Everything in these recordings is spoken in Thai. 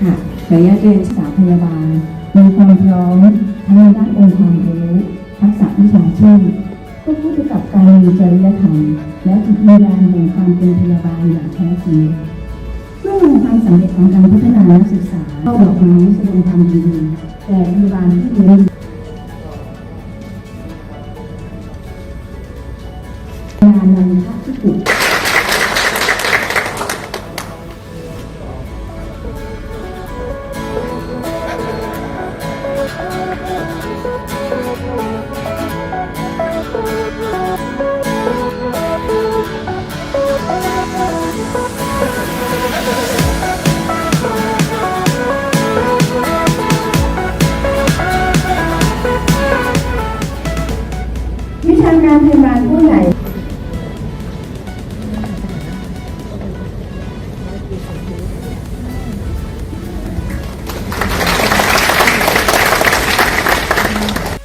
ค่ะระยะเรียนศึกษาพยาบาล มีความพร้อมทั้งในด้านองค์ความรู้ทักษะวิชาชีพควบคู่ไปกับการมีจริยธรรม และจิตวิญญาณแห่งความเป็นพยาบาลอย่างแท้จริงเมื่อในความสำเร็จของการพัฒนานักศึกษาเข้าดอกไม้แสดงความยินดีแต่พยาบาลที่เวิชาการพยาบาลผู้ใหญ่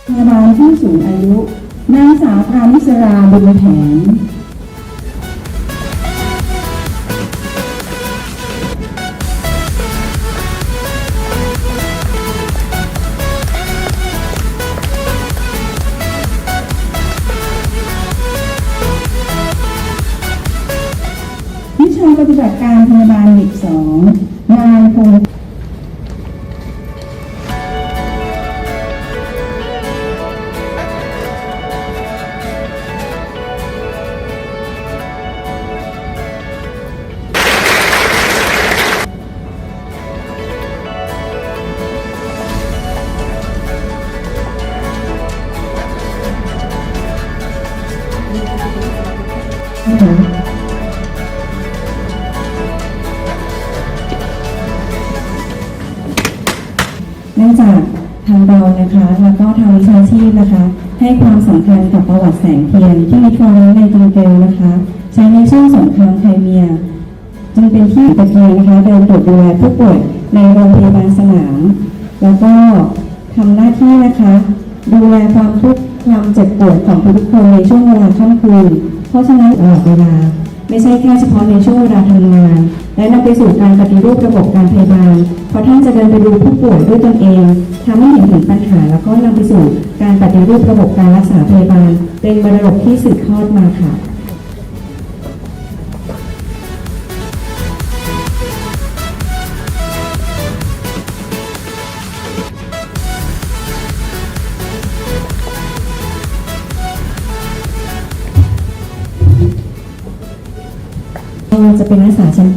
พยาบาลผู้สูงอายุนางสาวพานิสราบุญแผน บัติการพยาบาลเด็กสองนายพงษ์ นื่องจากทางเรานะคะ แล้วก็ทางวิชาชีพนะคะ ให้ความสำคัญกับประวัติแสงเทียนที่มีความรองในตังเกลนะคะ ใช้ในช่วงสงครามไครเมียจึงเป็นที่ตะเกียงนะคะเดินตรวจดูแลผู้ป่วยในโรงพยาบาลสนาม แล้วก็ทำหน้าที่นะคะ ดูแลความทุกข์ความเจ็บปวดของทุกคนในช่วงเวลาค่ำคืนเพราะฉะนั้นตลอดเวลา ไม่ใช่แค่เฉพาะในช่วงเวลาทำงาน และนำไปสู่การปฏิรูประบบการพยาบาล เพราะท่านจะเดินไปดูผู้ป่วยด้วยตนเองทำให้เห็นถึงปัญหา แล้วก็นำไปสู่การปฏิรูประบบการรักษาพยาบาล เป็นมรดกที่สืบทอดมาค่ะ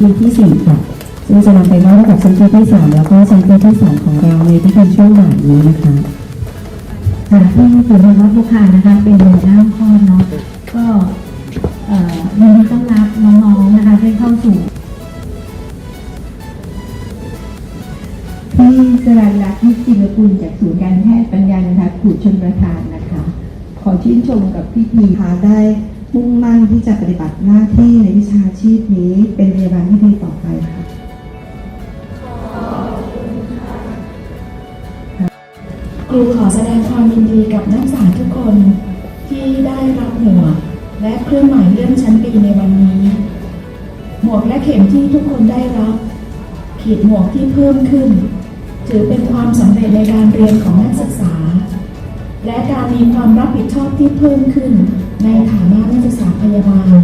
ปีที่ 4 ค่ะ ซึ่งจะนำไปมอบให้กับชั้นปีที่ 3 แล้วก็ชั้นปีที่ 2 ของเราในที่เป็นช่วงบ่ายนี้นะคะค่ะที่สุนทรภูคานะคะ เป็นหัวหน้าข้อเนาะก็เอ่อยินดีต้อนรับน้องๆนะคะที่เข้าสู่ที่สรันรัตน์ที่จิรกุลจากศูนย์การแพทย์ปัญญาณทัศน์ขูดชนประทานนะคะ ขอชื่นชมกับพี่พีพาได้ มุ่งมั่นที่จะปฏิบัติหน้าที่ในวิชาชีพนี้เป็นพยาบาลที่ดีต่อไปค่ะครูขอแสดงความยินดีกับนักศึกษาทุกคนที่ได้รับหมวกและเครื่องหมายเลื่อนชั้นปีในวันนี้ หมวกและเข็มที่ทุกคนได้รับ ขีดหมวกที่เพิ่มขึ้น ถือเป็นความสำเร็จในการเรียนของนักศึกษา และการมีความรับผิดชอบที่เพิ่มขึ้น ในฐานะนักศึกษาพยาบาล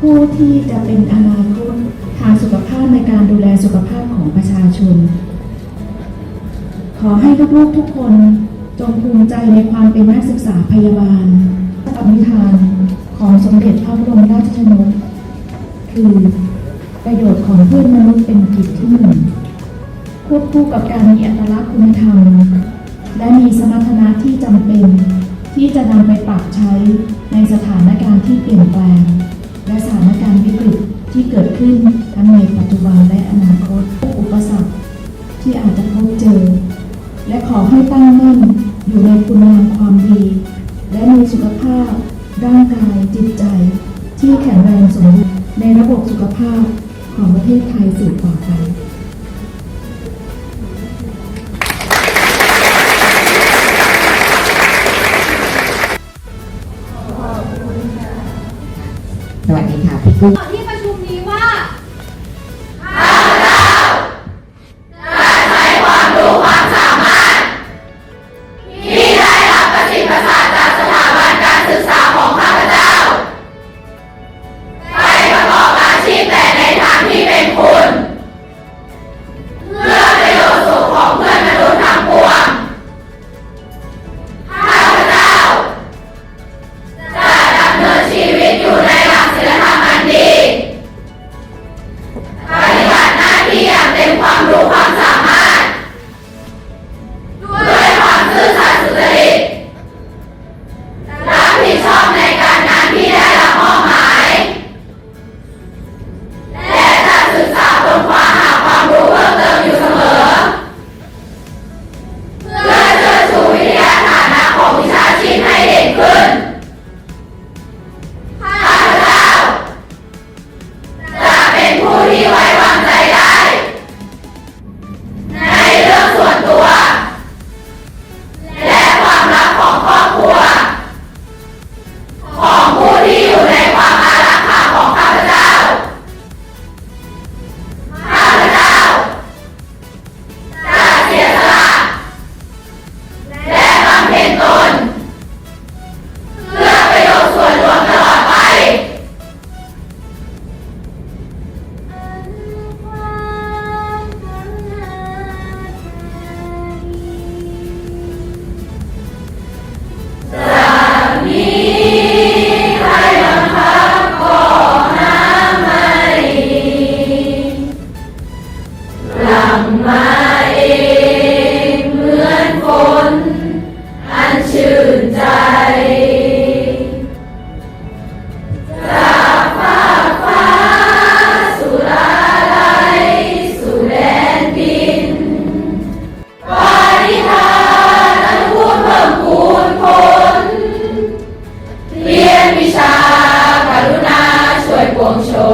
ผู้ที่จะเป็นอนาคตทางสุขภาพในการดูแลสุขภาพของประชาชน ขอให้ลูกๆทุกคนจงภูมิใจในความเป็นนักศึกษาพยาบาลปณิธานของสมเด็จพระบรมราชชนกคือประโยชน์ของเพื่อนมนุษย์เป็นกิจที่หนึ่งควบคู่กับการมีอัตลักษณ์คุณธรรม และมีสมรรถนะที่จำเป็น ที่จะนำไปปรับใช้ในสถานการณ์ที่เปลี่ยนแปลง และสถานการณ์วิกฤตที่เกิดขึ้นทั้งในปัจจุบันและอนาคตอุปสรรคที่อาจจะพบเจอ และขอให้ตั้งมั่นอยู่ในคุณงามความดี และมีสุขภาพ ร่างกายจิตใจ ที่แข็งแรงสมบูรณ์ในระบบสุขภาพของประเทศไทยสืบต่อไป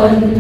ปวงชน